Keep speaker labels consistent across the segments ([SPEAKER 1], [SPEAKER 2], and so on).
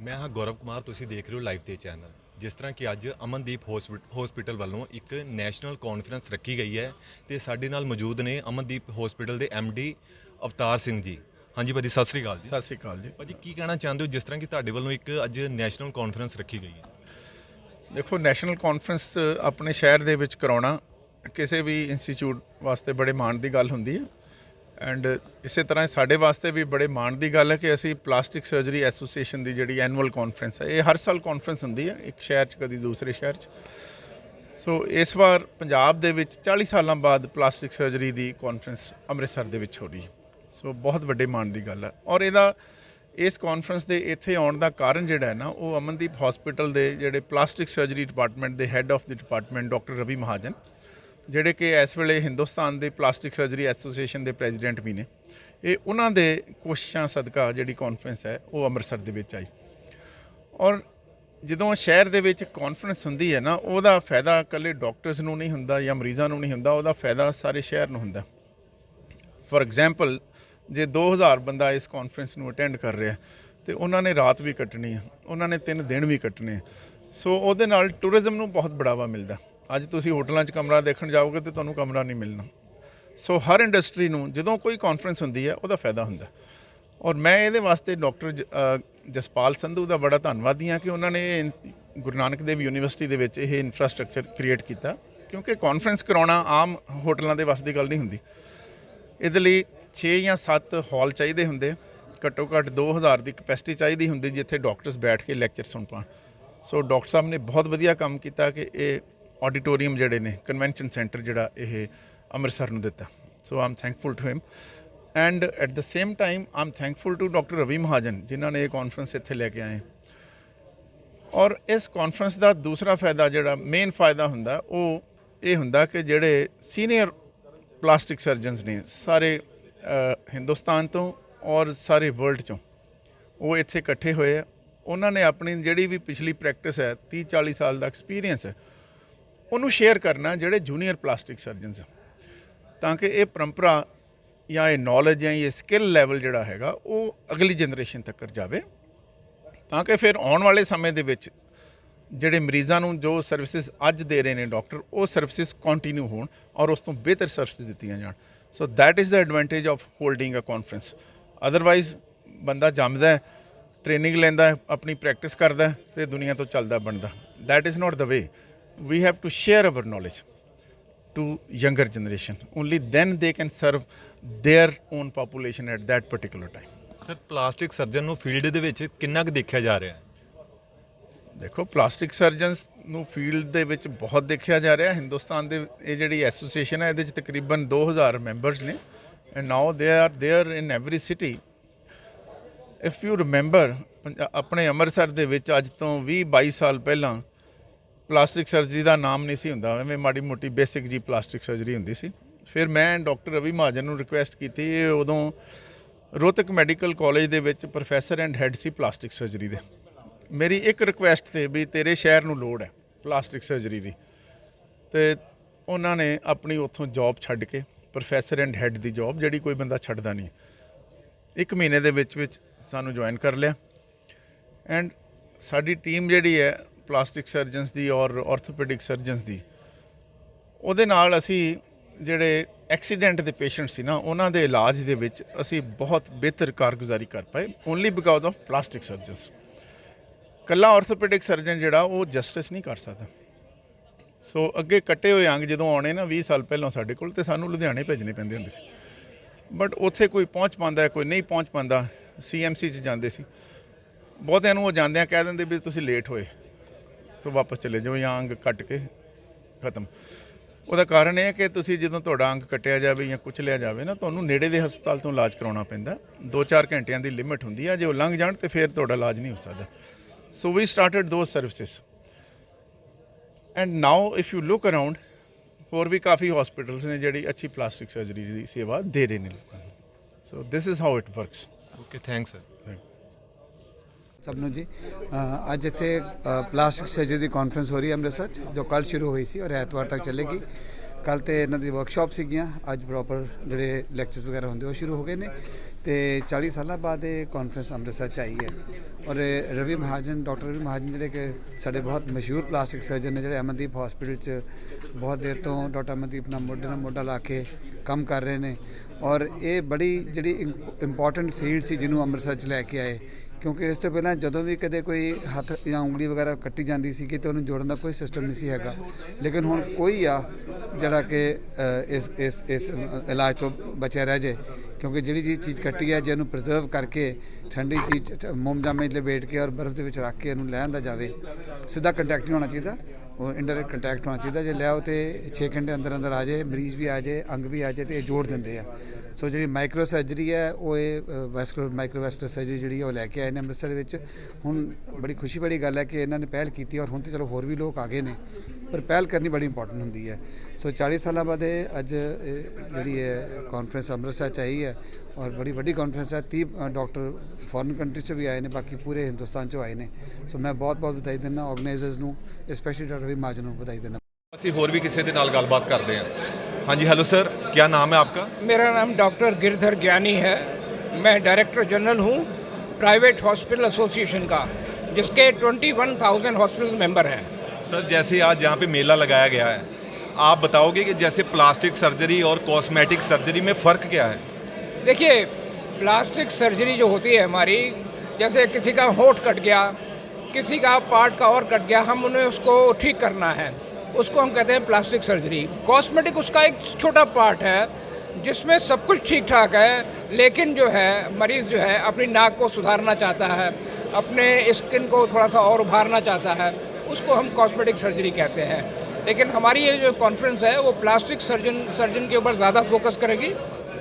[SPEAKER 1] ਮੈਂ ਹਾਂ ਗੌਰਵ ਕੁਮਾਰ ਤੁਸੀਂ ਦੇਖ ਰਹੇ ਹੋ ਲਾਈਵ ਤੇ ਚੈਨਲ ਜਿਸ ਤਰ੍ਹਾਂ ਕਿ ਅੱਜ ਅਮਨਦੀਪ ਹਸਪੀਟਲ ਵੱਲੋਂ ਇੱਕ ਨੈਸ਼ਨਲ ਕਾਨਫਰੰਸ ਰੱਖੀ ਗਈ ਹੈ ਤੇ ਸਾਡੇ ਨਾਲ ਮੌਜੂਦ ਨੇ ਅਮਨਦੀਪ ਹਸਪੀਟਲ ਦੇ ਡੀ ਅਵਤਾਰ ਸਿੰਘ ਜੀ। ਹਾਂਜੀ ਭਾਜੀ ਸਤਿ ਸ੍ਰੀ ਅਕਾਲ ਜੀ।
[SPEAKER 2] ਸਤਿ ਸ਼੍ਰੀ ਅਕਾਲ ਜੀ।
[SPEAKER 1] ਭਾਜੀ ਕੀ ਕਹਿਣਾ ਚਾਹੁੰਦੇ ਹੋ? ਜਿਸ ਤਰ੍ਹਾਂ ਕਿ ਤੁਹਾਡੇ ਵੱਲੋਂ ਇੱਕ ਅੱਜ ਨੈਸ਼ਨਲ ਕਾਨਫਰੰਸ ਰੱਖੀ ਗਈ ਹੈ।
[SPEAKER 2] ਦੇਖੋ ਨੈਸ਼ਨਲ ਕਾਨਫਰੰਸ ਆਪਣੇ ਸ਼ਹਿਰ ਦੇ ਵਿੱਚ ਕਰਾਉਣਾ ਕਿਸੇ ਵੀ ਇੰਸਟੀਚਿਊਟ ਵਾਸਤੇ ਬੜੇ ਮਾਣ ਦੀ ਗੱਲ ਹੁੰਦੀ ਹੈ। ਐਂਡ ਇਸੇ ਤਰ੍ਹਾਂ ਸਾਡੇ ਵਾਸਤੇ ਵੀ ਬੜੇ ਮਾਣ ਦੀ ਗੱਲ ਹੈ ਕਿ ਅਸੀਂ ਪਲਾਸਟਿਕ ਸਰਜਰੀ ਐਸੋਸੀਏਸ਼ਨ ਦੀ ਜਿਹੜੀ ਐਨੂਅਲ ਕਾਨਫਰੰਸ ਹੈ, ਇਹ ਹਰ ਸਾਲ ਕਾਨਫਰੰਸ ਹੁੰਦੀ ਹੈ, ਇੱਕ ਸ਼ਹਿਰ 'ਚ ਕਦੀ ਦੂਸਰੇ ਸ਼ਹਿਰ 'ਚ। ਸੋ ਇਸ ਵਾਰ ਪੰਜਾਬ ਦੇ ਵਿੱਚ 40 ਸਾਲਾਂ ਬਾਅਦ ਪਲਾਸਟਿਕ ਸਰਜਰੀ ਦੀ ਕਾਨਫਰੰਸ ਅੰਮ੍ਰਿਤਸਰ ਦੇ ਵਿੱਚ ਹੋ ਰਹੀ ਹੈ। ਸੋ ਬਹੁਤ ਵੱਡੇ ਮਾਣ ਦੀ ਗੱਲ ਹੈ। ਔਰ ਇਹਦਾ ਇਸ ਕਾਨਫਰੰਸ ਦੇ ਇੱਥੇ ਆਉਣ ਦਾ ਕਾਰਨ ਜਿਹੜਾ ਹੈ ਨਾ, ਉਹ ਅਮਨਦੀਪ ਹਸਪੀਟਲ ਦੇ ਜਿਹੜੇ ਪਲਾਸਟਿਕ ਸਰਜਰੀ ਡਿਪਾਰਟਮੈਂਟ ਦੇ ਹੈੱਡ ਆਫ ਦੀ ਡਿਪਾਰਟਮੈਂਟ ਡਾਕਟਰ ਰਵੀ ਮਹਾਜਨ ਜਿਹੜੇ ਕਿ ਇਸ ਵੇਲੇ ਹਿੰਦੁਸਤਾਨ ਦੇ ਪਲਾਸਟਿਕ ਸਰਜਰੀ ਐਸੋਸੀਏਸ਼ਨ ਦੇ ਪ੍ਰੈਜ਼ੀਡੈਂਟ ਵੀ ਨੇ, ਇਹ ਉਹਨਾਂ ਦੇ ਕੋਸ਼ਿਸ਼ਾਂ ਸਦਕਾ ਜਿਹੜੀ ਕਾਨਫਰੰਸ ਹੈ, ਉਹ ਅੰਮ੍ਰਿਤਸਰ ਦੇ ਵਿੱਚ ਆਈ। ਔਰ ਜਦੋਂ ਸ਼ਹਿਰ ਦੇ ਵਿੱਚ ਕਾਨਫਰੰਸ ਹੁੰਦੀ ਹੈ ਨਾ, ਉਹਦਾ ਫਾਇਦਾ ਇਕੱਲੇ ਡਾਕਟਰਸ ਨੂੰ ਨਹੀਂ ਹੁੰਦਾ ਜਾਂ ਮਰੀਜ਼ਾਂ ਨੂੰ ਨਹੀਂ ਹੁੰਦਾ, ਉਹਦਾ ਫਾਇਦਾ ਸਾਰੇ ਸ਼ਹਿਰ ਨੂੰ ਹੁੰਦਾ। ਫੋਰ ਐਗਜ਼ਾਮਪਲ ਜੇ 2000 ਬੰਦਾ ਇਸ ਕਾਨਫਰੰਸ ਨੂੰ ਅਟੈਂਡ ਕਰ ਰਿਹਾ, ਤੇ ਉਹਨਾਂ ਨੇ ਰਾਤ ਵੀ ਕੱਟਣੀ ਹੈ, ਉਹਨਾਂ ਨੇ ਤਿੰਨ ਦਿਨ ਵੀ ਕੱਟਣੇ ਸੋ ਉਹਦੇ ਨਾਲ ਟੂਰਿਜ਼ਮ ਨੂੰ ਬਹੁਤ ਬੜਾਵਾ ਮਿਲਦਾ। ਅੱਜ ਤੁਸੀਂ ਹੋਟਲਾਂ 'ਚ ਕਮਰਾ ਦੇਖਣ ਜਾਓਗੇ ਤੇ ਤੁਹਾਨੂੰ ਕਮਰਾ ਨਹੀਂ ਮਿਲਣਾ। ਸੋ ਹਰ ਇੰਡਸਟਰੀ ਨੂੰ ਜਦੋਂ ਕੋਈ ਕਾਨਫਰੰਸ ਹੁੰਦੀ ਹੈ, ਉਹਦਾ ਫਾਇਦਾ ਹੁੰਦਾ। ਔਰ ਮੈਂ ਇਹਦੇ ਵਾਸਤੇ ਡਾਕਟਰ ਜ- ਜਸਪਾਲ ਸੰਧੂ ਦਾ ਬੜਾ ਧੰਨਵਾਦੀ ਹਾਂ ਕਿ ਉਹਨਾਂ ਨੇ ਗੁਰੂ ਨਾਨਕ ਦੇਵ ਯੂਨੀਵਰਸਿਟੀ ਦੇ ਵਿੱਚ ਇਹ ਇਨਫਰਾਸਟ੍ਰਕਚਰ ਕ੍ਰੀਏਟ ਕੀਤਾ। ਕਿਉਂਕਿ ਕਾਨਫਰੰਸ ਕਰਾਉਣਾ ਆਮ ਹੋਟਲਾਂ ਦੇ ਵੱਸ ਦੀ ਗੱਲ ਨਹੀਂ ਹੁੰਦੀ। ਇਹਦੇ ਲਈ 6 ਜਾਂ 7 ਹਾਲ ਚਾਹੀਦੇ ਹੁੰਦੇ। ਘੱਟੋ ਘੱਟ 2000 ਦੀ ਕਪੈਸਿਟੀ ਚਾਹੀਦੀ ਹੁੰਦੀ ਜਿੱਥੇ ਡਾਕਟਰਸ ਬੈਠ ਕੇ ਲੈਕਚਰ ਸੁਣ ਪਾਣ। ਸੋ ਡਾਕਟਰ ਸਾਹਿਬ ਨੇ ਬਹੁਤ ਵਧੀਆ ਕੰਮ ਕੀਤਾ ਕਿ ਇਹ ਆਡੀਟੋਰੀਅਮ ਜਿਹੜੇ ਨੇ ਕਨਵੈਨਸ਼ਨ ਸੈਂਟਰ ਜਿਹੜਾ ਇਹ ਅੰਮ੍ਰਿਤਸਰ ਨੂੰ ਦਿੱਤਾ। So am thankful to him and at the same time am thankful to doctor Ravi Mahajan ਜਿਨ੍ਹਾਂ ਨੇ ਇਹ ਕਾਨਫਰੰਸ ਇੱਥੇ ਲੈ ਕੇ ਆਏ। ਔਰ ਇਸ ਕਾਨਫਰੰਸ ਦਾ ਦੂਸਰਾ ਫਾਇਦਾ ਜਿਹੜਾ ਮੇਨ ਫਾਇਦਾ ਹੁੰਦਾ, ਉਹ ਇਹ ਹੁੰਦਾ ਕਿ ਜਿਹੜੇ ਸੀਨੀਅਰ ਪਲਾਸਟਿਕ ਸਰਜਨਸ ਨੇ, ਸਾਰੇ ਹਿੰਦੁਸਤਾਨ ਤੋਂ ਔਰ ਸਾਰੇ ਵਰਲਡ ਚੋਂ, ਉਹ ਇੱਥੇ ਇਕੱਠੇ ਹੋਏ ਆ। ਉਹਨਾਂ ਨੇ ਆਪਣੀ ਜਿਹੜੀ ਵੀ ਪਿਛਲੀ ਪ੍ਰੈਕਟਿਸ ਹੈ 30 40 ਸਾਲ ਦਾ ਐਕਸਪੀਰੀਅੰਸ ਹੈ ਉਹਨੂੰ ਸ਼ੇਅਰ ਕਰਨਾ ਜਿਹੜੇ ਜੂਨੀਅਰ ਪਲਾਸਟਿਕ ਸਰਜਨਸ ਤਾਂ ਕਿ ਇਹ ਪਰੰਪਰਾ ਜਾਂ ਇਹ ਨੌਲੇਜ ਜਾਂ ਇਹ ਸਕਿੱਲ ਲੈਵਲ ਜਿਹੜਾ ਹੈਗਾ, ਉਹ ਅਗਲੀ ਜਨਰੇਸ਼ਨ ਤੱਕ ਜਾਵੇ। ਤਾਂ ਕਿ ਫਿਰ ਆਉਣ ਵਾਲੇ ਸਮੇਂ ਦੇ ਵਿੱਚ ਜਿਹੜੇ ਮਰੀਜ਼ਾਂ ਨੂੰ ਜੋ ਸਰਵਿਸਿਜ਼ ਅੱਜ ਦੇ ਰਹੇ ਨੇ ਡਾਕਟਰ ਉਹ ਸਰਵਿਸਿਜ਼ ਕੰਟੀਨਿਊ ਹੋਣ ਔਰ ਉਸ ਤੋਂ ਬਿਹਤਰ ਸਰਵਿਸ ਦਿੱਤੀਆਂ ਜਾਣ। So that is the advantage of holding uh conference otherwise ਬੰਦਾ ਜੰਮਦਾ ਹੈ ਟ੍ਰੇਨਿੰਗ ਲੈਂਦਾ ਹੈ, ਆਪਣੀ ਪ੍ਰੈਕਟਿਸ ਕਰਦਾ ਹੈ ਤੇ ਦੁਨੀਆ ਤੋਂ ਚੱਲਦਾ ਬਣਦਾ। That is not the way we have to share our knowledge to younger generation only then they can serve their own population at that particular time
[SPEAKER 1] sir plastic surgeon ਨੂੰ ਫੀਲਡ ਦੇ ਵਿੱਚ ਕਿੰਨਾ ਕੁ ਦੇਖਿਆ ਜਾ ਰਿਹਾ ਹੈ
[SPEAKER 2] ਦੇਖੋ ਪਲਾਸਟਿਕ ਸਰਜਨਸ ਨੂੰ ਫੀਲਡ ਦੇ ਵਿੱਚ ਬਹੁਤ ਦੇਖਿਆ ਜਾ ਰਿਹਾ ਹਿੰਦੁਸਤਾਨ ਦੇ ਇਹ ਜਿਹੜੀ ਐਸੋਸੀਏਸ਼ਨ ਹੈ ਇਹਦੇ ਵਿੱਚ ਤਕਰੀਬਨ 2000 ਮੈਂਬਰਸ ਨੇ and now they are there in every city if you remember ਆਪਣੇ ਅੰਮ੍ਰਿਤਸਰ ਦੇ ਵਿੱਚ ਅੱਜ ਤੋਂ 20 22 ਸਾਲ ਪਹਿਲਾਂ ਪਲਾਸਟਿਕ ਸਰਜਰੀ ਦਾ ਨਾਮ ਨਹੀਂ ਸੀ ਹੁੰਦਾ, ਐਵੇਂ ਮਾੜੀ ਮੋਟੀ ਬੇਸਿਕ ਜੀ ਪਲਾਸਟਿਕ ਸਰਜਰੀ ਹੁੰਦੀ ਸੀ। ਫਿਰ ਮੈਂ ਡਾਕਟਰ ਰਵੀ ਮਹਾਜਨ ਨੂੰ ਰਿਕੁਐਸਟ ਕੀਤੀ, ਇਹ ਉਦੋਂ ਰੋਹਤਕ ਮੈਡੀਕਲ ਕਾਲਜ ਦੇ ਵਿੱਚ ਪ੍ਰੋਫੈਸਰ ਐਂਡ ਹੈੱਡ ਸੀ ਪਲਾਸਟਿਕ ਸਰਜਰੀ ਦੇ। ਮੇਰੀ ਇੱਕ ਰਿਕੁਐਸਟ ਤੇ ਵੀ ਤੇਰੇ ਸ਼ਹਿਰ ਨੂੰ ਲੋੜ ਹੈ ਪਲਾਸਟਿਕ ਸਰਜਰੀ ਦੀ। ਤੇ ਉਹਨਾਂ ਨੇ ਆਪਣੀ ਉੱਥੋਂ ਜੌਬ ਛੱਡ ਕੇ ਪ੍ਰੋਫੈਸਰ ਐਂਡ ਹੈੱਡ ਦੀ ਜੌਬ ਜਿਹੜੀ ਕੋਈ ਬੰਦਾ ਛੱਡਦਾ ਨਹੀਂ। ਇੱਕ ਮਹੀਨੇ ਦੇ ਵਿੱਚ ਵਿੱਚ ਸਾਨੂੰ ਜੁਆਇਨ ਕਰ ਲਿਆ। ਐਂਡ ਸਾਡੀ ਟੀਮ ਜਿਹੜੀ ਹੈ ਪਲਾਸਟਿਕ ਸਰਜਨਸ ਦੀ ਔਰ ਆਰਥੋਪੈਡਿਕ ਸਰਜਨਸ ਦੀ। ਉਹਦੇ ਨਾਲ ਅਸੀਂ ਜਿਹੜੇ ਐਕਸੀਡੈਂਟ ਦੇ ਪੇਸ਼ੈਂਟ ਸੀ ਨਾ, ਉਹਨਾਂ ਦੇ ਇਲਾਜ ਦੇ ਵਿੱਚ ਅਸੀਂ ਬਹੁਤ ਬਿਹਤਰ ਕਾਰਗੁਜ਼ਾਰੀ ਕਰ ਪਾਏ only because of plastic surgeons ਕੱਲਾ ਆਰਥੋਪੈਡਿਕ ਸਰਜਨ ਜਿਹੜਾ, ਉਹ ਜਸਟਿਸ ਨਹੀਂ ਕਰ ਸਕਦਾ। ਸੋ ਅੱਗੇ ਕੱਟੇ ਹੋਏ ਅੰਗ ਜਦੋਂ ਆਉਣੇ ਨਾ 20 ਸਾਲ ਪਹਿਲਾਂ ਸਾਡੇ ਕੋਲ, ਤੇ ਸਾਨੂੰ ਲੁਧਿਆਣੇ ਭੇਜਣੇ ਪੈਂਦੇ ਹੁੰਦੇ ਸੀ। ਬਟ ਉੱਥੇ ਕੋਈ ਪਹੁੰਚ ਪਾਉਂਦਾ, ਕੋਈ ਨਹੀਂ ਪਹੁੰਚ ਪਾਉਂਦਾ ਸੀਐਮਸੀ 'ਚ ਜਾਂਦੇ ਸੀ। ਬਹੁਤਿਆਂ ਨੂੰ ਉਹ ਜਾਂਦਿਆਂ ਕਹਿ ਦਿੰਦੇ ਵੀ ਤੁਸੀਂ ਲੇਟ ਹੋਏ। ਸੋ ਵਾਪਸ ਚਲੇ ਜਾਓ ਜਾਂ ਅੰਗ ਕੱਟ ਕੇ ਖਤਮ। ਉਹਦਾ ਕਾਰਨ ਇਹ ਹੈ ਕਿ ਤੁਸੀਂ ਜਦੋਂ ਤੁਹਾਡਾ ਅੰਗ ਕੱਟਿਆ ਜਾਵੇ ਜਾਂ ਕੁਚਲਿਆ ਜਾਵੇ ਨਾ ਤੁਹਾਨੂੰ ਨੇੜੇ ਦੇ ਹਸਪਤਾਲ ਤੋਂ ਇਲਾਜ ਕਰਾਉਣਾ ਪੈਂਦਾ। 2-4 ਘੰਟਿਆਂ ਦੀ ਲਿਮਿਟ ਹੁੰਦੀ ਹੈ ਜੇ ਉਹ ਲੰਘ ਜਾਣ ਤੇ ਫਿਰ ਤੁਹਾਡਾ ਇਲਾਜ ਨਹੀਂ ਹੋ ਸਕਦਾ। So we started those services and now if you look around ਹੋਰ ਵੀ ਕਾਫੀ ਹਸਪੀਟਲਸ ਨੇ ਜਿਹੜੀ ਅੱਛੀ ਪਲਾਸਟਿਕ ਸਰਜਰੀ ਦੀ ਸੇਵਾ ਦੇ ਰਹੇ ਨੇ ਲੋਕਾਂ ਨੂੰ। So this is how it works
[SPEAKER 1] okay thanks sir
[SPEAKER 3] ਸਭ ਨੂੰ ਜੀ ਅੱਜ ਇੱਥੇ ਪਲਾਸਟਿਕ ਸਰਜਰੀ ਦੀ ਕਾਨਫਰੰਸ ਹੋ ਰਹੀ ਹੈ ਅੰਮ੍ਰਿਤਸਰ 'ਚ ਜੋ ਕੱਲ ਸ਼ੁਰੂ ਹੋਈ ਸੀ ਔਰ ਐਤਵਾਰ ਤੱਕ ਚੱਲੇਗੀ ਕੱਲ ਤੇ ਇਹਨਾਂ ਦੀ ਵਰਕਸ਼ਾਪ ਸੀਗੀਆਂ ਅੱਜ ਪ੍ਰੋਪਰ ਜਿਹੜੇ ਲੈਕਚਰਸ ਵਗੈਰਾ ਹੁੰਦੇ ਉਹ ਸ਼ੁਰੂ ਹੋ ਗਏ ਨੇ ਤੇ 40 ਸਾਲਾਂ ਬਾਅਦ ਇਹ ਕਾਨਫਰੰਸ ਅੰਮ੍ਰਿਤਸਰ 'ਚ ਆਈ ਹੈ ਔਰ ਰਵੀ ਮਹਾਜਨ ਡਾਕਟਰ ਰਵੀ ਮਹਾਜਨ ਜਿਹੜੇ ਕਿ ਸਾਡੇ ਬਹੁਤ ਮਸ਼ਹੂਰ ਪਲਾਸਟਿਕ ਸਰਜਨ ਨੇ ਜਿਹੜੇ ਅਮਨਦੀਪ ਹਸਪੀਟਲ 'ਚ ਬਹੁਤ ਦੇਰ ਤੋਂ ਡਾਕਟਰ ਅਮਨਦੀਪ ਨਾਲ ਮੋਢੇ ਨਾਲ ਮੋਢਾ ਲਾ ਕੇ ਕੰਮ ਕਰ ਰਹੇ ਨੇ ਔਰ ਇਹ ਬੜੀ ਜਿਹੜੀ ਇੰਪੋਰਟੈਂਟ ਫੀਲਡ ਸੀ ਜਿਹਨੂੰ ਅੰਮ੍ਰਿਤਸਰ 'ਚ ਲੈ ਕੇ ਆਏ। ਕਿਉਂਕਿ ਇਸ ਤੋਂ ਪਹਿਲਾਂ ਜਦੋਂ ਵੀ ਕਦੇ ਕੋਈ ਹੱਥ ਜਾਂ ਉਂਗਲੀ ਵਗੈਰਾ ਕੱਟੀ ਜਾਂਦੀ ਸੀ ਕਿ ਤੇ ਉਹਨੂੰ ਜੋੜਨ ਦਾ ਕੋਈ ਸਿਸਟਮ ਨਹੀਂ ਸੀ ਹੈਗਾ। ਲੇਕਿਨ ਹੁਣ ਕੋਈ ਆ ਜਿਹੜਾ ਕਿ ਇਸ ਇਸ ਇਸ ਇਲਾਜ ਤੋਂ ਬਚਿਆ ਰਹਿ ਜੇ ਕਿਉਂਕਿ ਜਿਹੜੀ ਚੀਜ਼ ਚੀਜ਼ ਕੱਟੀ ਹੈ ਜੇ ਇਹਨੂੰ ਪ੍ਰੀਜ਼ਰਵ ਕਰਕੇ ਠੰਡੀ ਚੀਜ਼ 'ਚ ਮੋਮ ਜਾਮੇ 'ਚ ਲਪੇਟ ਕੇ ਔਰ ਬਰਫ਼ ਦੇ ਵਿੱਚ ਰੱਖ ਕੇ ਇਹਨੂੰ ਲੈ ਆਂਦਾ ਜਾਵੇ, ਸਿੱਧਾ ਕੰਟੈਕਟ ਨਹੀਂ ਹੋਣਾ ਚਾਹੀਦਾ। ਉਹ ਇੰਡਾਇਰੈਕਟ ਕੰਟੈਕਟ ਹੋਣਾ ਚਾਹੀਦਾ, ਜੇ ਲਿਆਓ ਤੇ 6 ਘੰਟੇ ਅੰਦਰ ਅੰਦਰ ਆ ਜਾਏ ਮਰੀਜ਼ ਵੀ ਆ ਜਾਏ ਅੰਗ ਵੀ ਆ ਜਾਏ ਤੇ ਇਹ ਜੋੜ ਦਿੰਦੇ ਆ। ਸੋ ਜਿਹੜੀ ਮਾਈਕਰੋ ਸਰਜਰੀ ਹੈ, ਉਹ ਇਹ ਵੈਸਕੂਲਰ ਮਾਈਕਰੋ ਵੈਸਕੂਲਰ ਸਰਜਰੀ ਜਿਹੜੀ ਹੈ ਉਹ ਲੈ ਕੇ ਆਏ ਨੇ ਅੰਮ੍ਰਿਤਸਰ ਵਿੱਚ। ਹੁਣ ਬੜੀ ਖੁਸ਼ੀ ਵਾਲੀ ਗੱਲ ਹੈ ਕਿ ਇਹਨਾਂ ਨੇ ਪਹਿਲ ਕੀਤੀ ਔਰ ਹੁਣ ਤੇ ਚਲੋ ਹੋਰ ਵੀ ਲੋਕ ਆ ਗਏ ਨੇ। ਪਰ ਪਹਿਲ ਕਰਨੀ ਬੜੀ ਇੰਪੋਰਟੈਂਟ ਹੁੰਦੀ ਹੈ ਸੋ 40 ਸਾਲਾਂ ਬਾਅਦ ਇਹ ਅੱਜ ਇਹ ਜਿਹੜੀ ਹੈ ਕਾਨਫਰੰਸ ਅੰਮ੍ਰਿਤਸਰ ਚ ਆਈ ਹੈ ਔਰ ਬੜੀ ਵੱਡੀ ਕਾਨਫਰੰਸ ਹੈ 30 ਅ, ਡਾਕਟਰ ਫੋਰਨ ਕੰਟਰੀ ਚ ਵੀ ਆਏ ਨੇ ਬਾਕੀ ਪੂਰੇ ਹਿੰਦੁਸਤਾਨ ਚੋਂ ਆਏ ਨੇ ਸੋ ਮੈਂ ਬਹੁਤ ਬਹੁਤ ਵਧਾਈ ਦਿੰਦਾ ਆਰਗੇਨਾਈਜ਼ਰਸ ਨੂੰ ਸਪੈਸ਼ਲੀ ਡਾਕਟਰ ਰਵੀ ਮਹਾਜਨ ਨੂੰ ਵਧਾਈ ਦਿੰਦਾ
[SPEAKER 1] ਅਸੀਂ ਹੋਰ ਵੀ ਕਿਸੇ ਦੇ ਨਾਲ ਗੱਲਬਾਤ ਕਰਦੇ ਹਾਂ ਹਾਂਜੀ ਹੈਲੋ ਸਰ ਕੀ ਨਾਮ ਹੈ ਆਪਕਾ
[SPEAKER 4] मेरा नाम डॉक्टर गिरधर ज्ञानी है मैं डायरेक्टर जनरल हूँ प्राइवेट हॉस्पिटल एसोसिएशन का जिसके 21,000 हॉस्पिटल मेंबर हैं
[SPEAKER 1] सर, जैसे आज यहाँ पे मेला लगाया गया है, आप बताओगे कि जैसे प्लास्टिक सर्जरी और कॉस्मेटिक सर्जरी में फ़र्क क्या है?
[SPEAKER 4] देखिए, प्लास्टिक सर्जरी जो होती है हमारी, जैसे किसी का होठ कट गया, किसी का पार्ट का और कट गया, हम उन्हें उसको ठीक करना है। उसको हम कहते हैं प्लास्टिक सर्जरी। कॉस्मेटिक उसका एक छोटा पार्ट है, जिसमें सब कुछ ठीक ठाक है, लेकिन जो है, मरीज़ जो है, अपनी नाक को सुधारना चाहता है, अपने स्किन को थोड़ा सा और उभारना चाहता है। उसको हम कॉस्मेटिक सर्जरी कहते हैं। लेकिन हमारी ये जो कॉन्फ्रेंस है वो प्लास्टिक सर्जन सर्जन के ऊपर ज़्यादा फोकस करेगी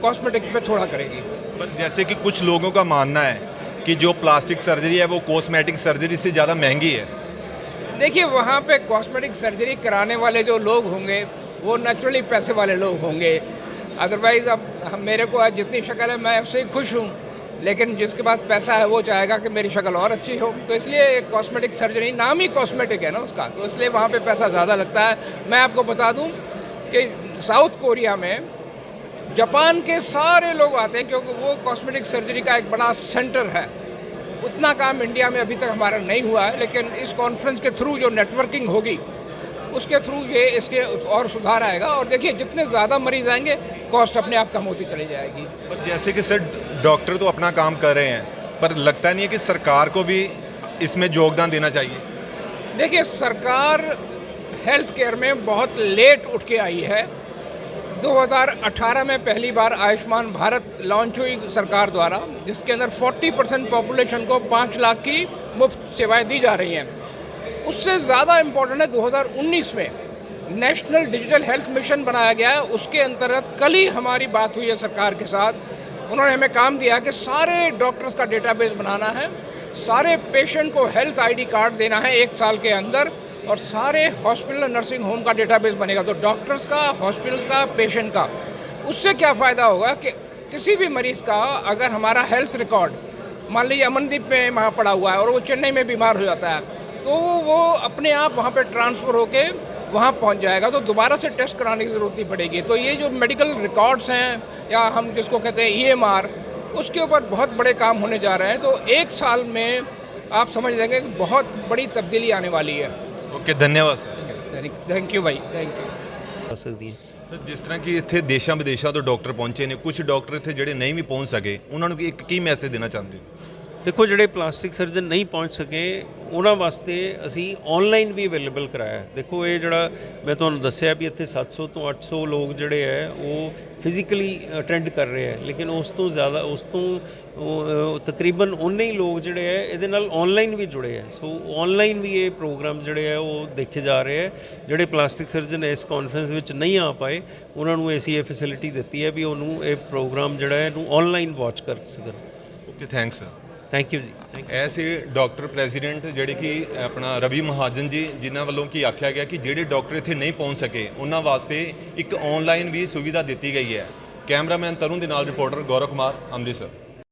[SPEAKER 4] कॉस्मेटिक पे थोड़ा करेगी।
[SPEAKER 1] पर जैसे कि कुछ लोगों का मानना है कि जो प्लास्टिक सर्जरी है वो कॉस्मेटिक सर्जरी से ज़्यादा महँगी है।
[SPEAKER 4] देखिए वहाँ पे कॉस्मेटिक सर्जरी कराने वाले जो लोग होंगे वो नेचुरली पैसे वाले लोग होंगे। अदरवाइज़ अब मेरे को आज जितनी शक्ल है मैं उससे ही खुश हूँ। लेकिन जिसके पास पैसा है, वो चाहेगा कि मेरी शक्ल और अच्छी हो। तो इसलिए कॉस्मेटिक सर्जरी नाम ही कॉस्मेटिक है ना उसका। तो इसलिए वहाँ पे पैसा ज़्यादा लगता है। मैं आपको बता दूँ कि साउथ कोरिया में जापान के सारे लोग आते हैं क्योंकि वो कॉस्मेटिक सर्जरी का एक बड़ा सेंटर है। उतना काम इंडिया में अभी तक हमारा नहीं हुआ है, लेकिन इस कॉन्फ्रेंस के थ्रू जो नेटवर्किंग होगी उसके थ्रू ये इसके और सुधार आएगा और देखिए जितने ज़्यादा मरीज़ आएँगे कॉस्ट अपने आप कम होती चली जाएगी।
[SPEAKER 1] पर जैसे कि सर डॉक्टर तो अपना काम कर रहे हैं पर लगता नहीं है कि सरकार को भी इसमें योगदान देना चाहिए?
[SPEAKER 4] देखिए सरकार हेल्थ केयर में बहुत लेट उठ के आई है। 2018 में पहली बार आयुष्मान भारत लॉन्च हुई सरकार द्वारा जिसके अंदर 40 परसेंट पॉपुलेशन को 5 लाख की मुफ़्त सेवाएँ दी जा रही हैं। उससे ज़्यादा इम्पोर्टेंट है 2019 में। नेशनल डिजिटल हेल्थ मिशन बनाया गया है। उसके अंतर्गत कल ही हमारी बात हुई है सरकार के साथ। उन्होंने हमें काम दिया कि सारे डॉक्टर्स का डेटाबेस बनाना है। सारे पेशेंट को हेल्थ आईडी कार्ड देना है एक साल के अंदर। और सारे हॉस्पिटल नर्सिंग होम का डेटाबेस बनेगा। तो डॉक्टर्स का हॉस्पिटल का पेशेंट का। उससे क्या फ़ायदा होगा कि किसी भी मरीज़ का अगर हमारा हेल्थ रिकॉर्ड मान लीजिए अमनदीप में वहाँ पड़ा हुआ है और वो चेन्नई में बीमार हो जाता है तो वो अपने आप वहाँ पे ट्रांसफ़र होके वहाँ पहुँच जाएगा तो दोबारा से टेस्ट कराने की ज़रूरत नहीं पड़ेगी तो ये जो मेडिकल रिकॉर्ड्स हैं या हम जिसको कहते हैं ईएमआर उसके ऊपर बहुत बड़े काम होने जा रहे हैं तो एक साल में आप समझ लेंगे कि बहुत बड़ी तब्दीली आने वाली है
[SPEAKER 1] ओके धन्यवाद सर
[SPEAKER 4] थैंक यू भाई थैंक यू
[SPEAKER 5] ਆ ਸਕਦੀ ਹੈ
[SPEAKER 1] ਸਰ ਜਿਸ ਤਰ੍ਹਾਂ ਕਿ ਇੱਥੇ ਦੇਸ਼ਾਂ ਵਿਦੇਸ਼ਾਂ ਤੋਂ ਡਾਕਟਰ ਪਹੁੰਚੇ ਨੇ ਕੁਝ ਡਾਕਟਰ ਇੱਥੇ ਜਿਹੜੇ ਨਹੀਂ ਵੀ ਪਹੁੰਚ ਸਕੇ ਉਹਨਾਂ ਨੂੰ ਇੱਕ ਕੀ ਮੈਸੇਜ ਦੇਣਾ ਚਾਹੁੰਦੇ ਹੋ
[SPEAKER 5] ਦੇਖੋ, ਜਿਹੜੇ ਪਲਾਸਟਿਕ ਸਰਜਨ ਨਹੀਂ ਪਹੁੰਚ ਸਕੇ, ਉਹਨਾਂ ਵਾਸਤੇ ਅਸੀਂ ਆਨਲਾਈਨ ਵੀ ਅਵੇਲੇਬਲ ਕਰਾਇਆ ਦੇਖੋ, ਇਹ ਜਿਹੜਾ ਮੈਂ ਤੁਹਾਨੂੰ ਦੱਸਿਆ ਵੀ ਇੱਥੇ 700 ਤੋਂ 800 ਲੋਕ ਜਿਹੜੇ ਹੈ, ਉਹ ਫਿਜ਼ੀਕਲੀ ਅਟੈਂਡ ਕਰ ਰਹੇ ਹੈ। ਲੇਕਿਨ ਉਸ ਤੋਂ ਜ਼ਿਆਦਾ, ਉਸ ਤੋਂ ਤਕਰੀਬਨ ਉਨੇ ਹੀ ਲੋਕ ਜਿਹੜੇ ਹੈ, ਇਹਦੇ ਨਾਲ ਆਨਲਾਈਨ ਵੀ ਜੁੜੇ ਹੈ। ਸੋ ਆਨਲਾਈਨ ਵੀ ਇਹ ਪ੍ਰੋਗਰਾਮ ਜਿਹੜੇ ਹੈ, ਉਹ ਦੇਖੇ ਜਾ ਰਹੇ ਹੈ। ਜਿਹੜੇ ਪਲਾਸਟਿਕ ਸਰਜਨ ਇਸ ਕਾਨਫਰੰਸ ਵਿੱਚ ਨਹੀਂ ਆ ਪਾਏ, ਉਹਨਾਂ ਨੂੰ ਅਸੀਂ ਇਹ ਫੈਸਿਲਿਟੀ ਦਿੱਤੀ ਹੈ ਵੀ ਉਹਨੂੰ ਇਹ ਪ੍ਰੋਗਰਾਮ ਜਿਹੜਾ ਹੈ, ਇਹਨੂੰ ਆਨਲਾਈਨ ਵਾਚ ਕਰ ਸਕਣ।
[SPEAKER 1] Okay thanks sir
[SPEAKER 5] thank you ਜੀ
[SPEAKER 1] ਐਸੇ ਡਾਕਟਰ ਪ੍ਰੈਜ਼ੀਡੈਂਟ ਜਿਹੜੇ ਕਿ ਆਪਣਾ ਰਵੀ ਮਹਾਜਨ ਜੀ ਜਿਨ੍ਹਾਂ ਵੱਲੋਂ ਕੀ ਆਖਿਆ ਗਿਆ ਕਿ ਜਿਹੜੇ ਡਾਕਟਰ ਇੱਥੇ ਨਹੀਂ ਪਹੁੰਚ ਸਕੇ, ਉਹਨਾਂ ਵਾਸਤੇ ਇੱਕ ਆਨਲਾਈਨ ਵੀ ਸੁਵਿਧਾ ਦਿੱਤੀ ਗਈ ਹੈ। ਕੈਮਰਾਮੈਨ ਤਰੁਣ ਦੇ ਨਾਲ ਰਿਪੋਰਟਰ ਗੌਰਵ ਕੁਮਾਰ, ਅੰਮ੍ਰਿਤਸਰ।